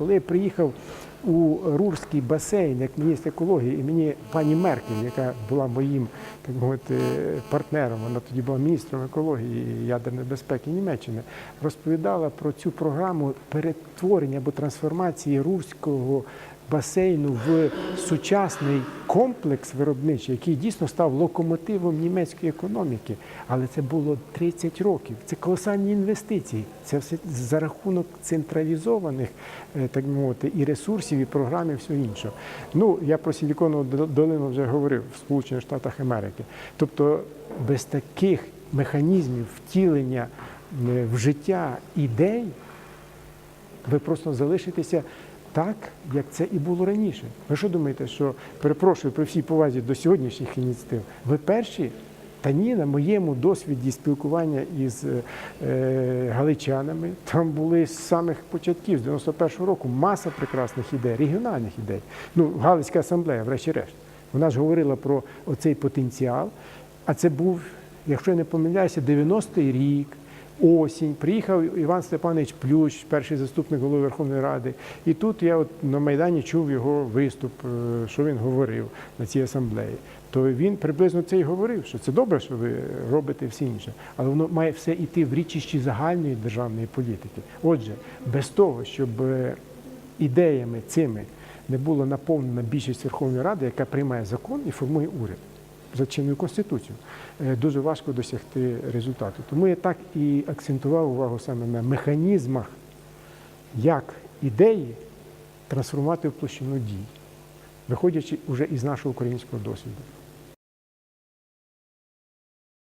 Коли я приїхав у Рурський басейн як міністр екології, і мені пані Меркель, яка була моїм так мовити, партнером, вона тоді була міністром екології і ядерної безпеки Німеччини, розповідала про цю програму перетворення або трансформації Рурського басейну в сучасний комплекс виробничий, який дійсно став локомотивом німецької економіки. Але це було 30 років. Це колосальні інвестиції. Це все за рахунок централізованих, е, так мовити, і ресурсів, і програм, і всього іншого. Ну, я про Силіконову дол- долину вже говорив в Сполучених Штатах Америки. Тобто без таких механізмів втілення е, в життя ідей ви просто залишитеся так, як це і було раніше. Ви що думаєте, що перепрошую при всій повазі до сьогоднішніх ініціатив, ви перші? Та ні, на моєму досвіді спілкування із е, галичанами там були з самих початків, з 91-го року, маса прекрасних ідей, регіональних ідей. Ну, Галицька асамблея, врешті-решт. Вона ж говорила про оцей потенціал. А це був, якщо я не помиляюся, 90-й рік, осінь. Приїхав Іван Степанович Плющ, перший заступник голови Верховної Ради. І тут я от на Майдані чув його виступ, е, що він говорив на цій асамблеї. То він приблизно це і говорив, що це добре, що ви робите все інше, але воно має все йти в річищі загальної державної політики. Отже, без того, щоб е, ідеями цими не була наповнена більшість Верховної Ради, яка приймає закон і формує уряд за чинною конституцією, е, дуже важко досягти результату. Тому я так і акцентував увагу саме на механізмах, як ідеї трансформувати в площину дій, виходячи вже із нашого українського досвіду.